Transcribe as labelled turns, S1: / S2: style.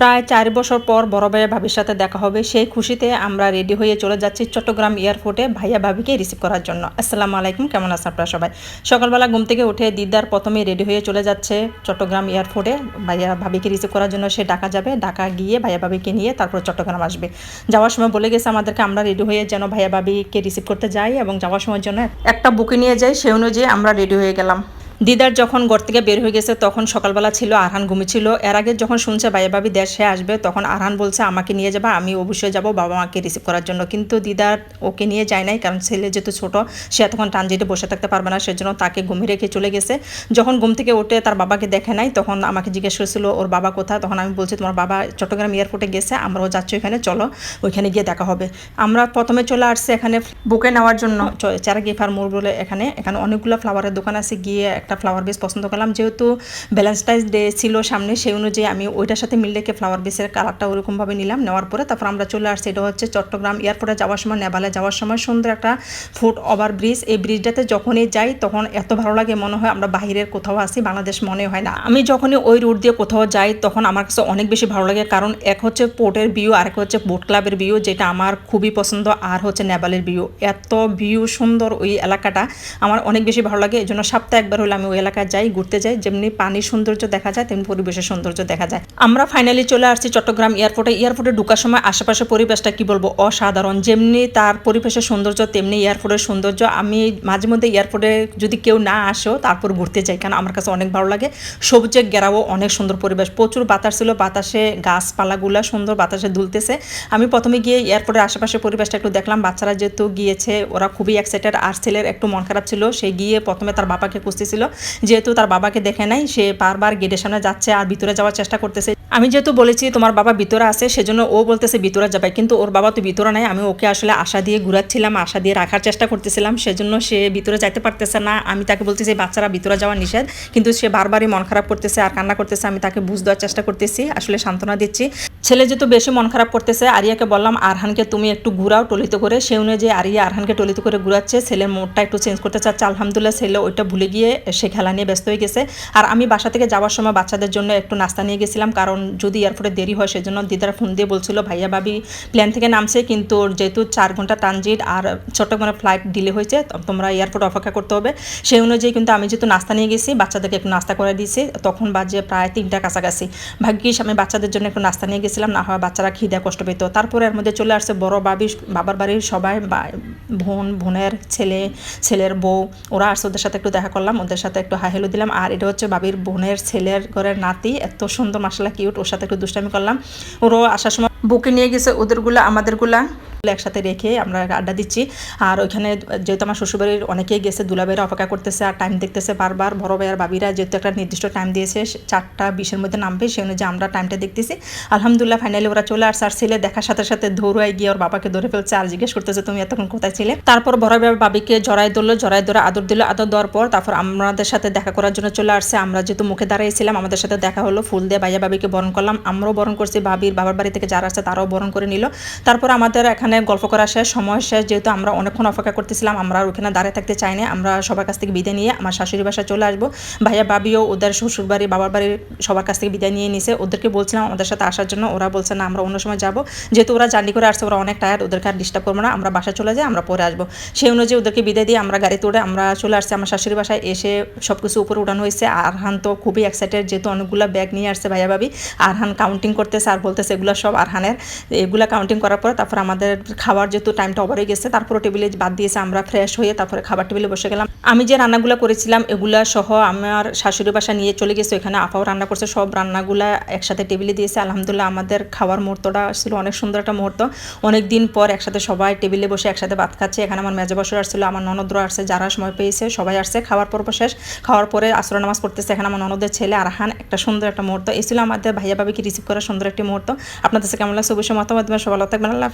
S1: প্রায় চার বছর পর বড় ভাইয়া ভাবির সাথে দেখা হবে। সেই খুশিতে আমরা রেডি হয়ে চলে যাচ্ছি চট্টগ্রাম এয়ারপোর্টে ভাইয়া ভাবিকে রিসিভ করার জন্য। আসসালামু আলাইকুম, কেমন আছেন আপনারা সবাই? সকালবেলা ঘুম থেকে উঠে দিদার প্রথমে রেডি হয়ে চলে যাচ্ছে চট্টগ্রাম এয়ারপোর্টে ভাইয়া ভাবিকে রিসিভ করার জন্য সে ঢাকা যাবে। ঢাকা গিয়ে ভাইয়া ভাবিকে নিয়ে তারপর চট্টগ্রাম আসবে। যাওয়ার সময় বলে গেছে আমাদেরকে আমরা রেডি হয়ে যেন ভাইয়া ভাবিকে রিসিভ করতে যাই এবং যাওয়ার সময় জন্য একটা বুকে নিয়ে যাই। সে অনুযায়ী আমরা রেডি হয়ে গেলাম। দিদার যখন ঘর থেকে বের হয়ে গেছে তখন সকালবেলা ছিল আরহান ঘুমিয়েছিল। এর আগে যখন শুনছে ভাইয়া ভাবি দেশে আসবে তখন আরহান বলছে আমাকে নিয়ে যাবা আমি অবশ্যই যাব বাবা মাকে রিসিভ করার জন্য। কিন্তু দিদার ওকে নিয়ে যায় নাই কারণ ছেলে যেহেতু ছোট সে এতক্ষণ ট্রানজিটে বসে থাকতে পারবে না সেজন্য তাকে ঘুমিয়ে রেখে চলে গেছে। যখন ঘুম থেকে উঠে তার বাবাকে দেখে নাই তখন আমাকে জিজ্ঞেস করেছিল ওর বাবা কোথায়? তখন আমি বলছি তোমার বাবা চট্টগ্রাম এয়ারপোর্টে গেছে আমরাও যাচ্ছি ওইখানে চলো ওইখানে গিয়ে দেখা হবে। আমরা প্রথমে চলে আসছি এখানে বুকে নেওয়ার জন্য। চারা গিফার মোড় বলে এখানে এখানে অনেকগুলো ফ্লাওয়ারের দোকান আছে গিয়ে একটা ফ্লাওয়ার বেস পছন্দ করলাম। যেহেতু ভ্যালেন্টাইন্স ডে ছিল সামনে, সেই অনুযায়ী আমি ওইটার সাথে মিল রেখে ফ্লাওয়ার বেসের কালারটা ওরকমভাবে নিলাম। নেওয়ার পরে তারপর আমরা চলে আসছি, এটা হচ্ছে চট্টগ্রাম এয়ারপোর্টে যাওয়ার সময় নেভালে যাওয়ার সময় সুন্দর একটা ফুট ওভার ব্রিজ এই ব্রিজটাতে যখনই যাই, তখন এত ভালো লাগে মনে হয়, আমরা বাইরের কোথাও আসি, বাংলাদেশ মনে হয় না। আমি যখনই ওই রুট দিয়ে কোথাও যাই, তখন আমার কাছে অনেক বেশি ভালো লাগে। কারণ এক হচ্ছে পোর্টের ভিউ আর এক হচ্ছে বোট ক্লাবের ভিউ যেটা আমার খুবই পছন্দ, আর হচ্ছে নেভালের ভিউ এত ভিউ সুন্দর ওই এলাকাটা, আমার অনেক বেশি ভালো লাগে। এই জন্য সপ্তাহে একবার হলে আমি ওই এলাকায় যাই, ঘুরতে যাই, যেমনি পানির সৌন্দর্য দেখা যায়, তেমনি পরিবেশের সৌন্দর্য দেখা যায়। আমরা ফাইনালি চলে আসছি চট্টগ্রাম এয়ারপোর্টে এয়ারপোর্টে ঢুকার সময় আশেপাশে পরিবেশটা কি বলব? অসাধারণ। যেমনি তার পরিবেশের সৌন্দর্য, তেমনি এয়ারপোর্টের সৌন্দর্য। আমি মাঝে মধ্যে এয়ারপোর্টে যদি কেউ না আসেও তারপর ঘুরতে যাই, কারণ আমার কাছে অনেক ভালো লাগে। সবুজে গেরাও অনেক সুন্দর পরিবেশ। প্রচুর বাতাস ছিল, বাতাসে গাছপালাগুলো সুন্দর বাতাসে দুলতেছে। আমি প্রথমে গিয়ে এয়ারপোর্টের আশেপাশে পরিবেশটা একটু দেখলাম। বাচ্চারা যেহেতু গিয়েছে, ওরা খুবই এক্সাইটেড আর ছেলের একটু মন খারাপ ছিল। সে গিয়ে প্রথমে তার বাবাকে খুঁজতেছিল। যেহেতু তার বাবাকে দেখে নাই, সে বারবার গেটের সামনে যাচ্ছে আর ভিতরে যাওয়ার চেষ্টা করতেছে। আমি যেহেতু বলেছি তোমার বাবা ভিতরে আছে, সেজন্য ও বলতেছে ভিতরে যাবে, কিন্তু ওর বাবা তো ভিতরে নাই। আমি ওকে আসলে আশা দিয়ে ঘুরাচ্ছিলাম, আশা দিয়ে রাখার চেষ্টা করতেছিলাম, সেজন্য সে ভিতরে যাইতে পারতেছে না। আমি তাকে বলতেছি বাচ্চারা ভিতরে যাওয়া নিষেধ। কিন্তু সে বারবারই মন খারাপ করতেছে আর কান্না করতেছে। আমি তাকে বুঝ দেওয়ার চেষ্টা করতেছি, আসলে সান্ত্বনা দিচ্ছি। ছেলে যেহেতু বেশি মন খারাপ করতেছে, আরিয়াকে বললাম, আরহানকে তুমি একটু ঘুরাও টলিত করে। সে অনুযায়ী আরিয়া আরহানকে টলিত করে ঘুরাচ্ছে, ছেলের মোড়টা একটু চেঞ্জ করতে চাচ্ছে। আলহামদুলিল্লাহ, ছেলে ওইটা ভুলে গিয়ে সে খেলা নিয়ে ব্যস্ত হয়ে গেছে। আর আমি বাসা থেকে যাওয়ার সময় বাচ্চাদের জন্য একটু নাস্তা নিয়ে গেছিলাম, কারণ যদি এয়ারপোর্টে দেরি হয়, সেজন্য দিদারা ফোন দিয়ে বলছিল, ভাইয়া ভাবি প্ল্যান থেকে নামছে, কিন্তু যেহেতু চার ঘণ্টা ট্রানজিট আর চট্টগ্রামে ফ্লাইট ডিলে হয়েছে তোমরা এয়ারপোর্ট অপেক্ষা করতে হবে। সেই অনুযায়ী কিন্তু আমি যেহেতু নাস্তা নিয়ে গেছি, বাচ্চাদেরকে একটু নাস্তা করে দিয়েছি, তখন বাজে প্রায় তিনটা কাছাকাছি। ভাগ্যিস আমি বাচ্চাদের জন্য একটু নাস্তা নিয়ে গেছিলাম, না হয় বাচ্চারা খিদে কষ্ট পেত। তারপরে এর মধ্যে চলে আসছে বড় বাবি, বাবার বাড়ির সবাই বোন, বোনের ছেলে, ছেলের বউ। ওরা আসছে ওদের সাথে একটু দেখা করলাম, ওদের সাথে একটু হাই হেলো দিলাম। আর এটা হচ্ছে বাবির বোনের ছেলের ঘরের নাতি, এত সুন্দর মাসালা কিউট ওর সাথে একটু দুষ্টামি করলাম। ওরও আসার সময় বুকে নিয়ে গেছে ওদেরগুলা, আমাদেরগুলা। একসাথে রেখে আমরা আড্ডা দিচ্ছি। আর ওইখানে যেহেতু আমার শ্বশুরবাড়ির অনেকেই গেছে দুলাবেরা অপেক্ষা করতেছে, আর টাইম দেখতেছে বারবার। বড় ভাইয়ার বাবিরা যেহেতু একটা নির্দিষ্ট টাইম দিয়েছে চারটা বিশের মধ্যে নামবে, সেই অনুযায়ী আমরা টাইমটা দেখতেছি। আলহামদুলিল্লাহ ফাইনালি ওরা চলে আসছে। আর ছেলে দেখার সাথে সাথে ধরুয়াই গিয়ে ওর বাবাকে ধরে ফেলছে আর জিজ্ঞেস করতেছে, তুমি এতক্ষণ কোথায় ছিলে? তারপর বড় ভাইয়ার বাবিকে জড়াই ধরলো জড়াই ধরে আদর দিল। আদর দেওয়ার পর তারপর আমাদের সাথে দেখা করার জন্য চলে আসছে। আমরা যেহেতু মুখে দাঁড়িয়েছিলাম আমাদের সাথে দেখা হলো, ফুল দিয়ে ভাইয়া বাবিকে বরণ করলাম। আমরাও বরণ করছি, বাবির বাবার বাড়ি থেকে যারা আসছে তারাও বরণ করে নিল। তারপর আমাদের এখানে গল্প করা শেষ, সময় শেষ, যেহেতু আমরা অনেকক্ষণ অপেক্ষা করতেছিলাম, আমরা ওখানে দাঁড়িয়ে থাকতে চাই না। আমরা সবার কাছ থেকে বিদায় নিয়ে আমার শাশুড়ি বাসায় চলে আসব। ভাইয়া বাবিও ওদের শ্বশুর বাড়ি বাবার বাড়ির সবার কাছ থেকে বিদায় নিয়ে নিছে। ওদেরকে বলছিলাম আমাদের সাথে আসার জন্য, ওরা বলছে, না, আমরা অন্য সময় যাব। যেহেতু ওরা জার্নি করে আসছে, ওরা অনেক টায়ার ওদেরকে আর ডিস্টার্ব করব না। আমরা বাসায় চলে যাই, আমরা পরে আসব। সেই অনুযায়ী ওদেরকে বিদায় দিয়ে আমরা গাড়িতে উঠে আমরা চলে আসছি আমার শাশুড়ি বাসায়। এসে সব কিছু উপরে উঠানো হয়েছে। আরহান তো খুবই এক্সাইটেড যেহেতু অনেকগুলো ব্যাগ নিয়ে আসছে ভাইয়া ভাবি আরহান কাউন্টিং করতেছে আর বলতেছে এগুলো সব। আরহানের এগুলা কাউন্টিং করার পর তারপর আমাদের খাওয়ার যেহেতু টাইমটা ওভার গেছে তারপরে টেবিলে বাদ দিয়েছে, আমরা ফ্রেশ হয়ে তারপরে খাবার টেবিলে বসে গেলাম। আমি যে রান্নাগুলো করেছিলাম, এগুলা সহ আমার শাশুড়ি বাসা নিয়ে চলে গেছে ওখানে আপাও রান্না করছে, সব রান্নাগুলা একসাথে টেবিলে দিয়েছে। আলহামদুলিল্লাহ আমাদের খাওয়ার মুহূর্তটা ছিল অনেক সুন্দর একটা মুহূর্ত। অনেক দিন পর একসাথে সবাই টেবিলে বসে একসাথে ভাত খাচ্ছে, এখানে আমার মেজে বসে আসছিল, আমার ননদরা আসছে, যারা সময় পেয়েছে সবাই আসছে, খাওয়ার পর শেষ। খাওয়ার পরে আসর নামাজ পড়তেছে, এখানে আমার ননদের ছেলে আরহান, একটা সুন্দর একটা মুহূর্ত। এই ছিল আমাদের ভাইয়া বাবিকে রিসিভ করার সুন্দর একটি মুহূর্ত। আপনাদের কাছে কেমন অবশ্যই মতামত সবাই থাকবেন আল্লাহ।